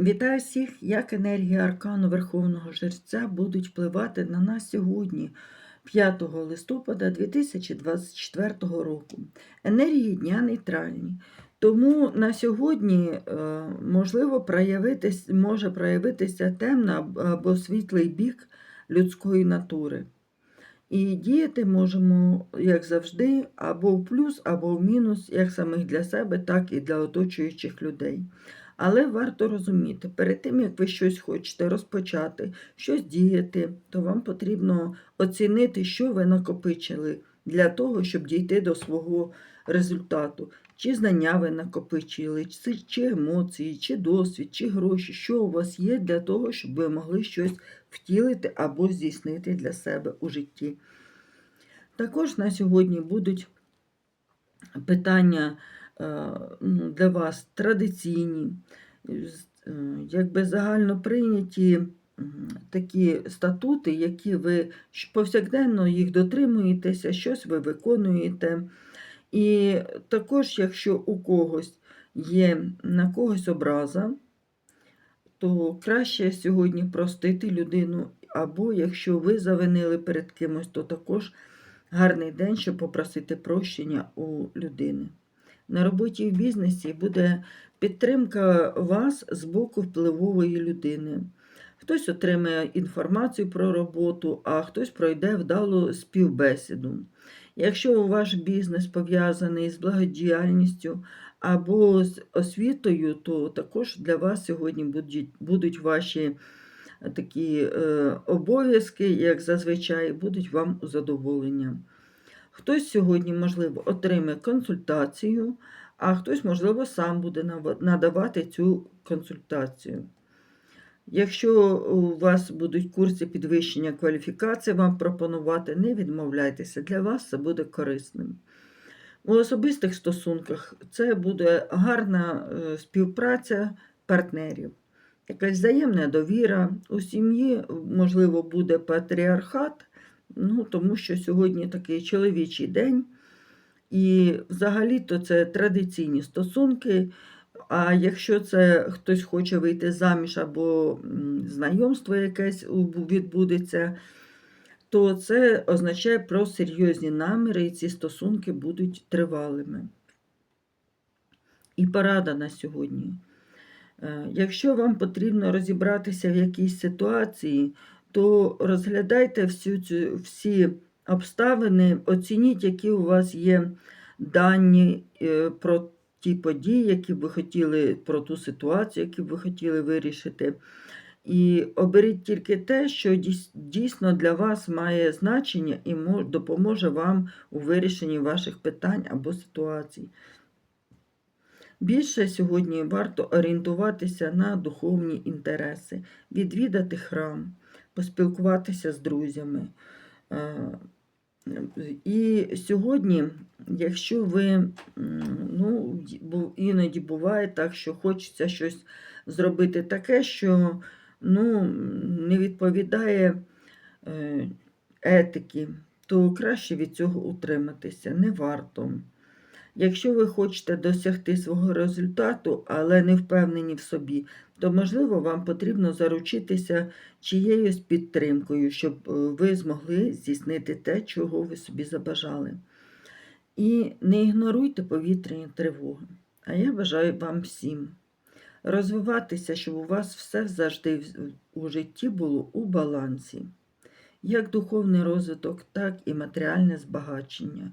Вітаю всіх, як енергії аркану Верховного Жерця будуть впливати на нас сьогодні, 5 листопада 2024 року. Енергії дня нейтральні. Тому на сьогодні е, можливо проявитись, може проявитися темна або світлий бік людської натури. І діяти можемо, як завжди, або в плюс, або в мінус, як самих для себе, так і для оточуючих людей. Але варто розуміти, перед тим, як ви щось хочете розпочати, щось діяти, то вам потрібно оцінити, що ви накопичили для того, щоб дійти до свого результату. Чи знання ви накопичили, чи, емоції, чи досвід, чи гроші, що у вас є для того, щоб ви могли щось втілити або здійснити для себе у житті. Також на сьогодні будуть питання для вас традиційні, е, якби загально прийняті такі статути, які ви повсякденно їх дотримуєтеся, щось ви виконуєте. І також, якщо у когось є на когось образа, то краще сьогодні простити людину, або якщо ви завинили перед кимось, то також гарний день, щоб попросити прощення у людини. На роботі в бізнесі буде підтримка вас з боку впливової людини. Хтось отримає інформацію про роботу, а хтось пройде вдалу співбесіду. Якщо ваш бізнес пов'язаний з благодіяльністю або з освітою, то також для вас сьогодні будуть, будуть ваші е, такі е, обов'язки, як зазвичай, будуть вам у задоволення. Хтось сьогодні, можливо, отримає консультацію, а хтось, можливо, сам буде надавати цю консультацію. Якщо у вас будуть курси підвищення кваліфікації, вам пропонувати, не відмовляйтеся, для вас це буде корисним. У особистих стосунках це буде гарна е, співпраця партнерів, якась взаємна довіра. У сім'ї, можливо, буде патріархат, ну, тому що сьогодні такий чоловічий день, і взагалі-то це традиційні стосунки. А якщо це хтось хоче вийти заміж або знайомство якесь відбудеться, то це означає про серйозні наміри, і ці стосунки будуть тривалими. І порада на сьогодні. Е, Якщо вам потрібно розібратися в якійсь ситуації, то розглядайте всю цю, всі обставини, оцініть, які у вас є дані е, про ті події, які ви хотіли, про ту ситуацію, які б ви хотіли вирішити. І оберіть тільки те, що дійсно для вас має значення і допоможе вам у вирішенні ваших питань або ситуацій. Більше сьогодні варто орієнтуватися на духовні інтереси, відвідати храм, поспілкуватися з друзями. Е, І сьогодні, якщо ви, ну, іноді буває так, що хочеться щось зробити таке, що ну, не відповідає е, етики, то краще від цього утриматися, не варто. Якщо ви хочете досягти свого результату, але не впевнені в собі, то, можливо, вам потрібно заручитися чиєюсь підтримкою, щоб е, ви змогли здійснити те, чого ви собі забажали. І не ігноруйте повітряні тривоги. А я бажаю вам всім розвиватися, щоб у вас все завжди у житті було у балансі. Як духовний розвиток, так і матеріальне збагачення.